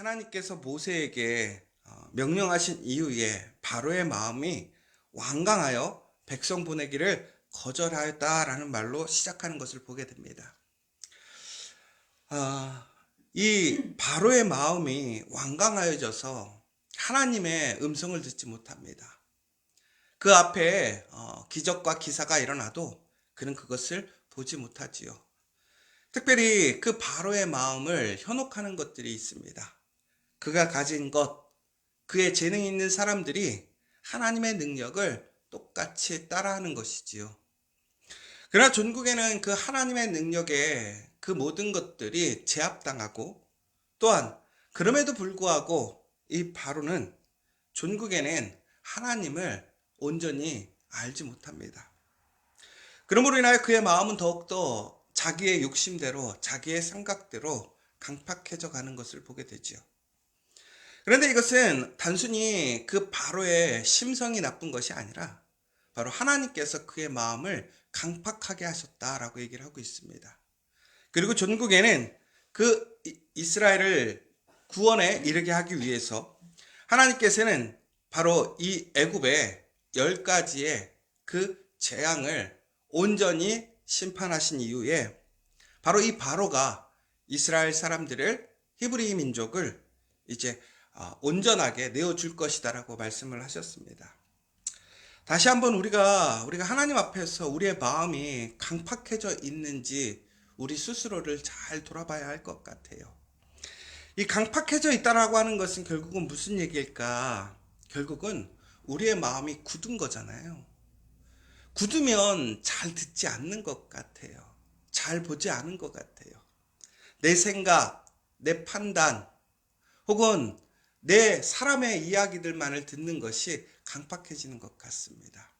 하나님께서 모세에게 어, 명령하신 이후에 바로의 마음이 완강하여 백성 보내기를 거절하였다라는 말로 시작하는 것을 보게 됩니다. 아, 이 바로의 마음이 완강하여져서 하나님의 음성을 듣지 못합니다. 그 앞에 어, 기적과 기사가 일어나도 그는 그것을 보지 못하지요. 특별히 그 바로의 마음을 현혹하는 것들이 있습니다. 그가 가진 것, 그의 재능 있는 사람들이 하나님의 능력을 똑같이 따라하는 것이지요. 그러나 전국에는 그 하나님의 능력에 그 모든 것들이 제압당하고 또한 그럼에도 불구하고 이 바로는 전국에는 하나님을 온전히 알지 못합니다. 그러므로 인하여 그의 마음은 더욱더 자기의 욕심대로 자기의 생각대로 강팍해져 가는 것을 보게 되지요. 그런데 이것은 단순히 그 바로의 심성이 나쁜 것이 아니라 바로 하나님께서 그의 마음을 강팍하게 하셨다라고 얘기를 하고 있습니다. 그리고 전국에는 그 이스라엘을 구원에 이르게 하기 위해서 하나님께서는 바로 이 애굽의 열 가지의 그 재앙을 온전히 심판하신 이후에 바로 이 바로가 이스라엘 사람들을 히브리 민족을 이제 아, 온전하게 내어줄 것이다라고 말씀을 하셨습니다. 다시 한번 우리가 우리가 하나님 앞에서 우리의 마음이 강팍해져 있는지 우리 스스로를 잘 돌아봐야 할 것 같아요. 이 강팍해져 있다라고 하는 것은 결국은 무슨 얘기일까? 결국은 우리의 마음이 굳은 거잖아요. 굳으면 잘 듣지 않는 것 같아요. 잘 보지 않은 것 같아요. 내 생각, 내 판단, 혹은 내 사람의 이야기들만을 듣는 것이 강팍해지는 것 같습니다.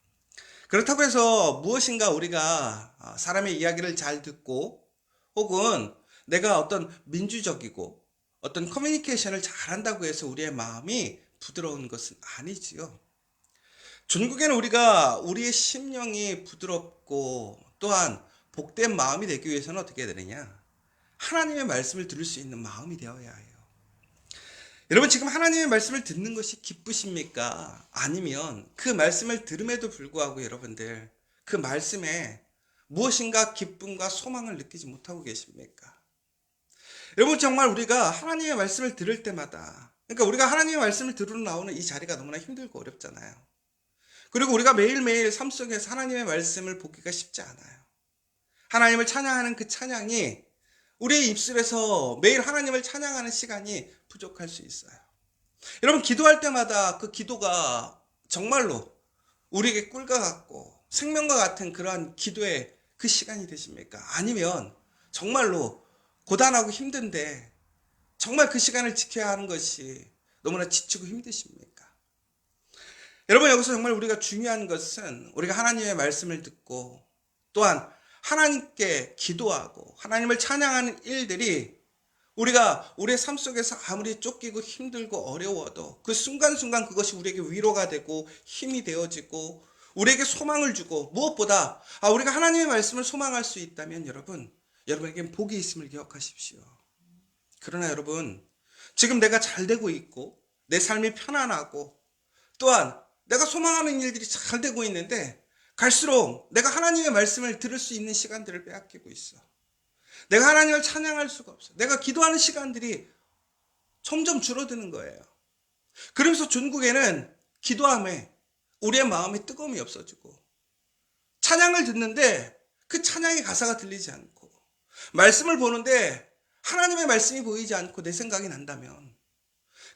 그렇다고 해서 무엇인가 우리가 어, 사람의 이야기를 잘 듣고 혹은 내가 어떤 민주적이고 어떤 커뮤니케이션을 잘한다고 해서 우리의 마음이 부드러운 것은 아니지요. 전국에는 우리가 우리의 심령이 부드럽고 또한 복된 마음이 되기 위해서는 어떻게 해야 되느냐? 하나님의 말씀을 들을 수 있는 마음이 되어야 해요. 여러분 지금 하나님의 말씀을 듣는 것이 기쁘십니까? 아니면 그 말씀을 들음에도 불구하고 여러분들 그 말씀에 무엇인가 기쁨과 소망을 느끼지 못하고 계십니까? 여러분 정말 우리가 하나님의 말씀을 들을 때마다 그러니까 우리가 하나님의 말씀을 들으러 나오는 이 자리가 너무나 힘들고 어렵잖아요. 그리고 우리가 매일매일 삶 속에서 하나님의 말씀을 보기가 쉽지 않아요. 하나님을 찬양하는 그 찬양이 우리의 입술에서 매일 하나님을 찬양하는 시간이 부족할 수 있어요. 여러분, 기도할 때마다 그 기도가 정말로 우리에게 꿀과 같고 생명과 같은 그러한 기도의 그 시간이 되십니까? 아니면 정말로 고단하고 힘든데 정말 그 시간을 지켜야 하는 것이 너무나 지치고 힘드십니까? 여러분, 여기서 정말 우리가 중요한 것은 우리가 하나님의 말씀을 듣고 또한 하나님께 기도하고 하나님을 찬양하는 일들이 우리가 우리의 삶 속에서 아무리 쫓기고 힘들고 어려워도 그 순간순간 그것이 우리에게 위로가 되고 힘이 되어지고 우리에게 소망을 주고 무엇보다 아, 우리가 하나님의 말씀을 소망할 수 있다면 여러분 여러분에겐 복이 있음을 기억하십시오. 그러나 여러분 지금 내가 잘 되고 있고 내 삶이 편안하고 또한 내가 소망하는 일들이 잘 되고 있는데 갈수록 내가 하나님의 말씀을 들을 수 있는 시간들을 빼앗기고 있어. 내가 하나님을 찬양할 수가 없어. 내가 기도하는 시간들이 점점 줄어드는 거예요. 그러면서 전국에는 기도함에 우리의 마음의 뜨거움이 없어지고 찬양을 듣는데 그 찬양의 가사가 들리지 않고 말씀을 보는데 하나님의 말씀이 보이지 않고 내 생각이 난다면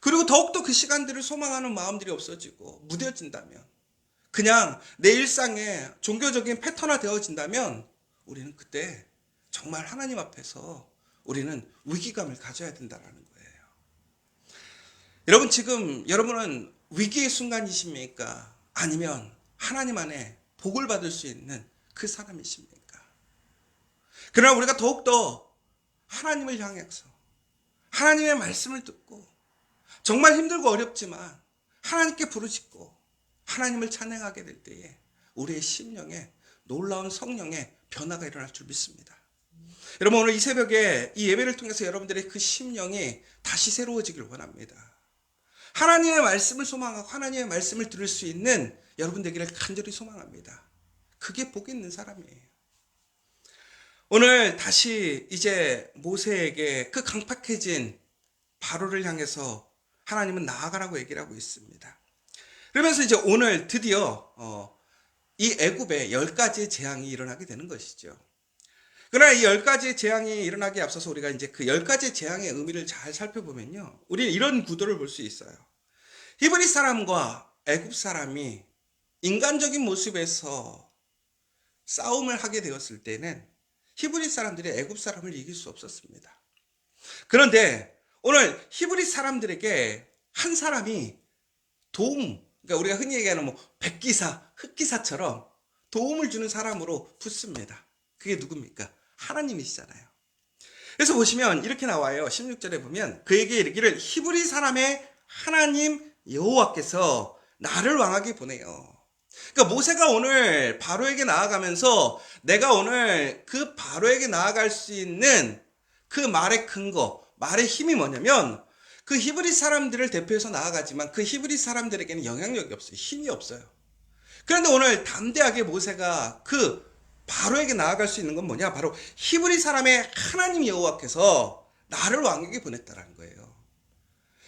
그리고 더욱더 그 시간들을 소망하는 마음들이 없어지고 무뎌진다면 그냥 내 일상에 종교적인 패턴화 되어진다면 우리는 그때 정말 하나님 앞에서 우리는 위기감을 가져야 된다라는 거예요. 여러분 지금 여러분은 위기의 순간이십니까? 아니면 하나님 안에 복을 받을 수 있는 그 사람이십니까? 그러나 우리가 더욱더 하나님을 향해서 하나님의 말씀을 듣고 정말 힘들고 어렵지만 하나님께 부르짖고 하나님을 찬양하게 될 때에 우리의 심령에 놀라운 성령의 변화가 일어날 줄 믿습니다. 여러분 오늘 이 새벽에 이 예배를 통해서 여러분들의 그 심령이 다시 새로워지길 원합니다. 하나님의 말씀을 소망하고 하나님의 말씀을 들을 수 있는 여러분 되기를 간절히 소망합니다. 그게 복 있는 사람이에요. 오늘 다시 이제 모세에게 그 강팍해진 바로를 향해서 하나님은 나아가라고 얘기를 하고 있습니다. 그러면서 이제 오늘 드디어 어, 이 애굽에 열 가지의 재앙이 일어나게 되는 것이죠. 그러나 이 열 가지의 재앙이 일어나기에 앞서서 우리가 이제 그 열 가지의 재앙의 의미를 잘 살펴보면요. 우리는 이런 구도를 볼 수 있어요. 히브리 사람과 애굽 사람이 인간적인 모습에서 싸움을 하게 되었을 때는 히브리 사람들이 애굽 사람을 이길 수 없었습니다. 그런데 오늘 히브리 사람들에게 한 사람이 도움, 그러니까 우리가 흔히 얘기하는 뭐 백기사, 흑기사처럼 도움을 주는 사람으로 붙습니다. 그게 누굽니까? 하나님이시잖아요. 그래서 보시면 이렇게 나와요. 16절에 보면 그에게 이르기를 히브리 사람의 하나님 여호와께서 나를 왕하게 보내요. 그러니까 모세가 오늘 바로에게 나아가면서 내가 오늘 그 바로에게 나아갈 수 있는 그 말의 근거, 말의 힘이 뭐냐면 그 히브리 사람들을 대표해서 나아가지만 그 히브리 사람들에게는 영향력이 없어요. 힘이 없어요. 그런데 오늘 담대하게 모세가 그 바로에게 나아갈 수 있는 건 뭐냐? 바로 히브리 사람의 하나님 여호와께서 나를 왕에게 보냈다라는 거예요.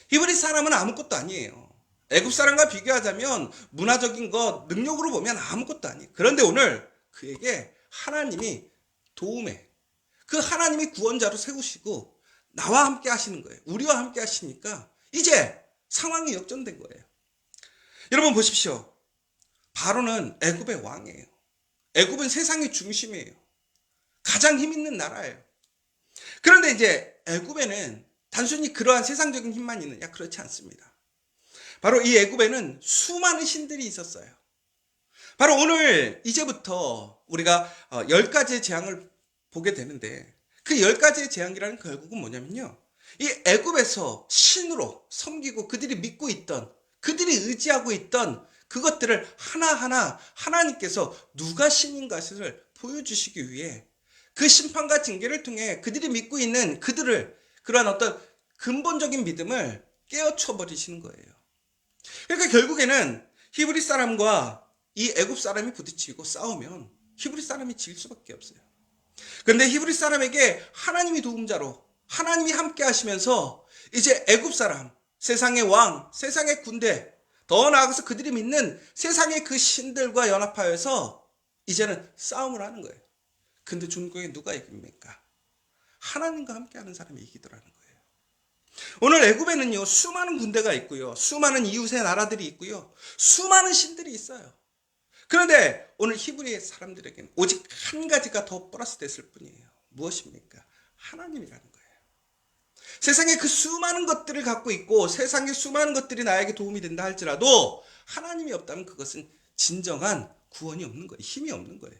히브리 사람은 아무것도 아니에요. 애굽 사람과 비교하자면 문화적인 것, 능력으로 보면 아무것도 아니에요. 그런데 오늘 그에게 하나님이 도움에 그 하나님이 구원자로 세우시고 나와 함께 하시는 거예요. 우리와 함께 하시니까 이제 상황이 역전된 거예요. 여러분 보십시오. 바로는 애굽의 왕이에요. 애굽은 세상의 중심이에요. 가장 힘 있는 나라예요. 그런데 이제 애굽에는 단순히 그러한 세상적인 힘만 있느냐? 그렇지 않습니다. 바로 이 애굽에는 수많은 신들이 있었어요. 바로 오늘 이제부터 우리가 어, 열 가지의 재앙을 보게 되는데 그 열 가지의 재앙이라는 결국은 뭐냐면요. 이 애굽에서 신으로 섬기고 그들이 믿고 있던 그들이 의지하고 있던 그것들을 하나하나 하나님께서 누가 신인 것을 보여주시기 위해 그 심판과 징계를 통해 그들이 믿고 있는 그들을 그러한 어떤 근본적인 믿음을 깨어쳐 버리시는 거예요. 그러니까 결국에는 히브리 사람과 이 애굽 사람이 부딪히고 싸우면 히브리 사람이 질 수밖에 없어요. 그런데 히브리 사람에게 하나님이 도움자로 하나님이 함께 하시면서 이제 애굽 사람, 세상의 왕, 세상의 군대, 더 나아가서 그들이 믿는 세상의 그 신들과 연합하여서 이제는 싸움을 하는 거예요. 근데 중국에 누가 이깁니까? 하나님과 함께 하는 사람이 이기더라는 거예요. 오늘 애굽에는요 수많은 군대가 있고요 수많은 이웃의 나라들이 있고요 수많은 신들이 있어요 그런데 오늘 히브리의 사람들에게는 오직 한 가지가 더 플러스 됐을 뿐이에요. 무엇입니까? 하나님이라는 거예요. 세상에 그 수많은 것들을 갖고 있고 세상의 수많은 것들이 나에게 도움이 된다 할지라도 하나님이 없다면 그것은 진정한 구원이 없는 거예요. 힘이 없는 거예요.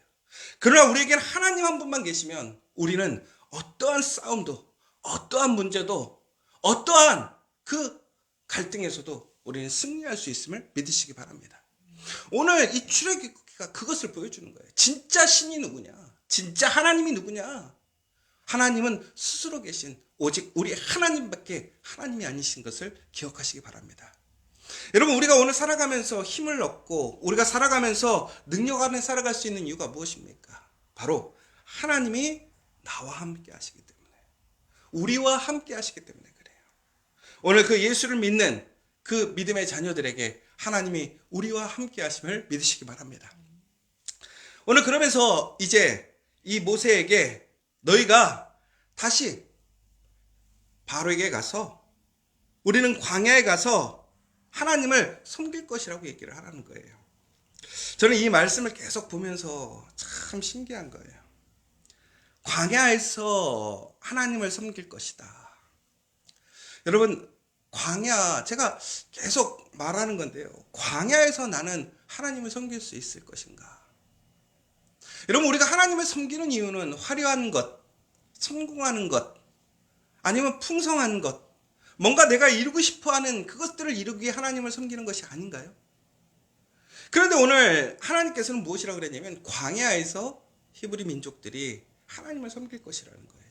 그러나 우리에게는 하나님 한 분만 계시면 우리는 어떠한 싸움도 어떠한 문제도 어떠한 그 갈등에서도 우리는 승리할 수 있음을 믿으시기 바랍니다. 오늘 이 출애굽기가 그것을 보여주는 거예요. 진짜 신이 누구냐? 진짜 하나님이 누구냐? 하나님은 스스로 계신 오직 우리 하나님밖에 하나님이 아니신 것을 기억하시기 바랍니다. 여러분 우리가 오늘 살아가면서 힘을 얻고 우리가 살아가면서 능력 안에 살아갈 수 있는 이유가 무엇입니까? 바로 하나님이 나와 함께 하시기 때문에 우리와 함께 하시기 때문에 그래요. 오늘 그 예수를 믿는 그 믿음의 자녀들에게 하나님이 우리와 함께 하심을 믿으시기 바랍니다. 오늘 그러면서 이제 이 모세에게 너희가 다시 바로에게 가서 우리는 광야에 가서 하나님을 섬길 것이라고 얘기를 하라는 거예요. 저는 이 말씀을 계속 보면서 참 신기한 거예요. 광야에서 하나님을 섬길 것이다. 여러분, 광야, 제가 계속 말하는 건데요. 광야에서 나는 하나님을 섬길 수 있을 것인가? 여러분, 우리가 하나님을 섬기는 이유는 화려한 것, 성공하는 것, 아니면 풍성한 것, 뭔가 내가 이루고 싶어 하는 그것들을 이루기 위해 하나님을 섬기는 것이 아닌가요? 그런데 오늘 하나님께서는 무엇이라고 그랬냐면 광야에서 히브리 민족들이 하나님을 섬길 것이라는 거예요.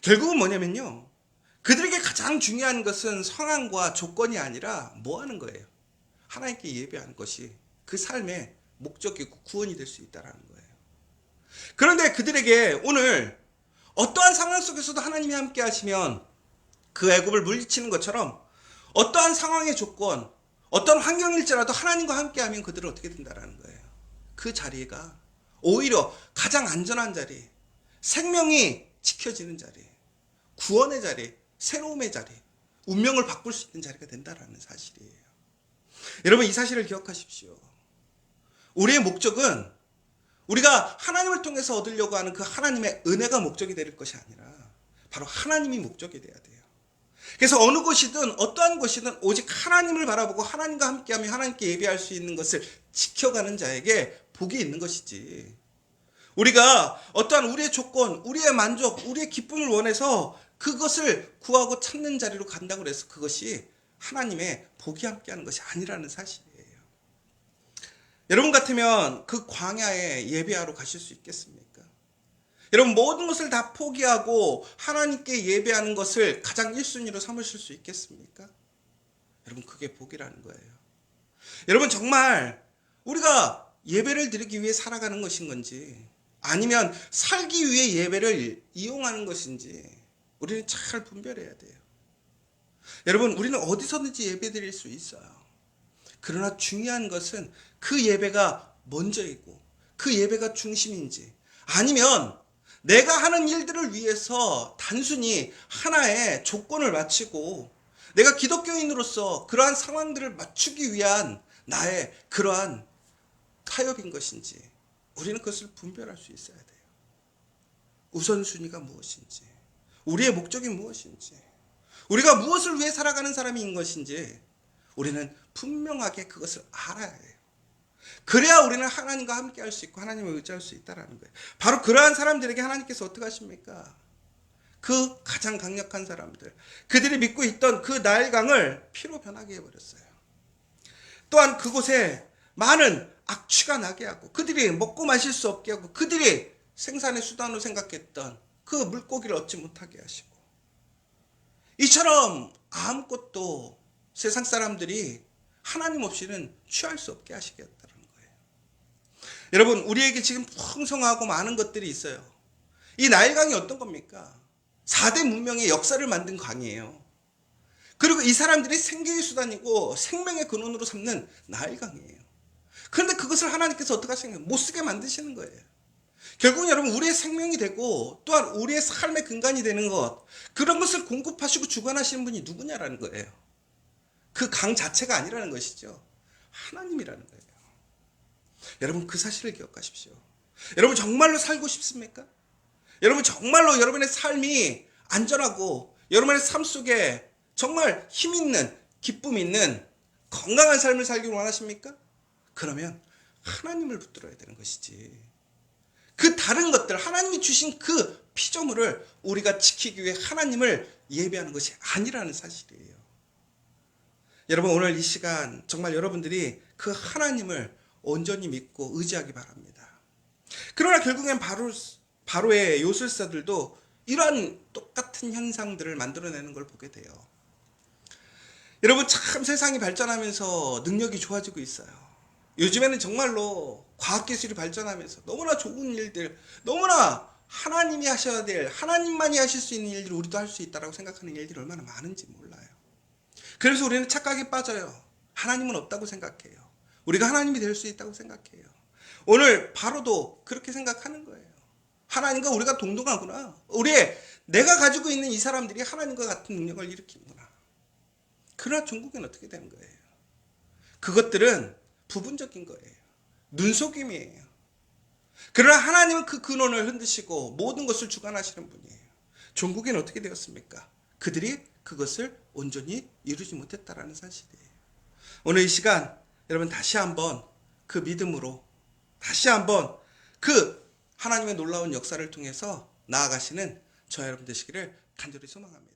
결국은 뭐냐면요. 그들에게 가장 중요한 것은 성함과 조건이 아니라 뭐 하는 거예요? 하나님께 예배하는 것이 그 삶의 목적이고 구원이 될 수 있다라는 거예요. 그런데 그들에게 오늘 어떠한 상황 속에서도 하나님이 함께 하시면 그 애굽을 물리치는 것처럼 어떠한 상황의 조건, 어떤 환경일지라도 하나님과 함께 하면 그들은 어떻게 된다라는 거예요. 그 자리가 오히려 가장 안전한 자리, 생명이 지켜지는 자리, 구원의 자리, 새로움의 자리, 운명을 바꿀 수 있는 자리가 된다라는 사실이에요. 여러분 이 사실을 기억하십시오. 우리의 목적은 우리가 하나님을 통해서 얻으려고 하는 그 하나님의 은혜가 목적이 될 것이 아니라 바로 하나님이 목적이 돼야 돼요. 그래서 어느 곳이든 어떠한 곳이든 오직 하나님을 바라보고 하나님과 함께하며 하나님께 예배할 수 있는 것을 지켜가는 자에게 복이 있는 것이지. 우리가 어떠한 우리의 조건, 우리의 만족, 우리의 기쁨을 원해서 그것을 구하고 찾는 자리로 간다고 해서 그것이 하나님의 복이 함께하는 것이 아니라는 사실이에요. 여러분 같으면 그 광야에 예배하러 가실 수 있겠습니까? 여러분 모든 것을 다 포기하고 하나님께 예배하는 것을 가장 1순위로 삼으실 수 있겠습니까? 여러분 그게 복이라는 거예요. 여러분 정말 우리가 예배를 드리기 위해 살아가는 것인 건지 아니면 살기 위해 예배를 이용하는 것인지 우리는 잘 분별해야 돼요. 여러분 우리는 어디서든지 예배 드릴 수 있어요. 그러나 중요한 것은 그 예배가 먼저이고 그 예배가 중심인지 아니면 내가 하는 일들을 위해서 단순히 하나의 조건을 맞추고 내가 기독교인으로서 그러한 상황들을 맞추기 위한 나의 그러한 타협인 것인지 우리는 그것을 분별할 수 있어야 돼요. 우선순위가 무엇인지, 우리의 목적이 무엇인지, 우리가 무엇을 위해 살아가는 사람인 것인지 우리는 분명하게 그것을 알아야 해요. 그래야 우리는 하나님과 함께 할 수 있고 하나님을 의지할 수 있다라는 거예요. 바로 그러한 사람들에게 하나님께서 어떻게 하십니까? 그 가장 강력한 사람들, 그들이 믿고 있던 그 나일강을 피로 변하게 해버렸어요. 또한 그곳에 많은 악취가 나게 하고 그들이 먹고 마실 수 없게 하고 그들이 생산의 수단으로 생각했던 그 물고기를 얻지 못하게 하시고 이처럼 아무것도 세상 사람들이 하나님 없이는 취할 수 없게 하시겠다는 거예요. 여러분, 우리에게 지금 풍성하고 많은 것들이 있어요. 이 나일강이 어떤 겁니까? 4대 문명의 역사를 만든 강이에요. 그리고 이 사람들이 생계의 수단이고 생명의 근원으로 삼는 나일강이에요. 그런데 그것을 하나님께서 어떻게 하시는 거예요? 못 쓰게 만드시는 거예요. 결국은 여러분 우리의 생명이 되고 또한 우리의 삶의 근간이 되는 것 그런 것을 공급하시고 주관하시는 분이 누구냐라는 거예요. 그 강 자체가 아니라는 것이죠. 하나님이라는 거예요. 여러분 그 사실을 기억하십시오. 여러분 정말로 살고 싶습니까? 여러분 정말로 여러분의 삶이 안전하고 여러분의 삶 속에 정말 힘 있는 기쁨 있는 건강한 삶을 살기를 원하십니까? 그러면 하나님을 붙들어야 되는 것이지. 그 다른 것들 하나님이 주신 그 피조물을 우리가 지키기 위해 하나님을 예배하는 것이 아니라는 사실이에요. 여러분 오늘 이 시간 정말 여러분들이 그 하나님을 온전히 믿고 의지하기 바랍니다. 그러나 결국엔 바로 바로의 요술사들도 이러한 똑같은 현상들을 만들어내는 걸 보게 돼요. 여러분 참 세상이 발전하면서 능력이 좋아지고 있어요. 요즘에는 정말로 과학기술이 발전하면서 너무나 좋은 일들, 너무나 하나님이 하셔야 될, 하나님만이 하실 수 있는 일들을 우리도 할 수 있다라고 생각하는 일들이 얼마나 많은지 몰라요. 그래서 우리는 착각에 빠져요. 하나님은 없다고 생각해요. 우리가 하나님이 될 수 있다고 생각해요. 오늘 바로도 그렇게 생각하는 거예요. 하나님과 우리가 동등하구나. 우리의 내가 가지고 있는 이 사람들이 하나님과 같은 능력을 일으키는구나. 그러나 중국은 어떻게 되는 거예요? 그것들은 부분적인 거예요. 눈속임이에요. 그러나 하나님은 그 근원을 흔드시고 모든 것을 주관하시는 분이에요. 종국에는 어떻게 되었습니까? 그들이 그것을 온전히 이루지 못했다라는 사실이에요. 오늘 이 시간 여러분 다시 한번 그 믿음으로 다시 한번 그 하나님의 놀라운 역사를 통해서 나아가시는 저 여러분 되시기를 간절히 소망합니다.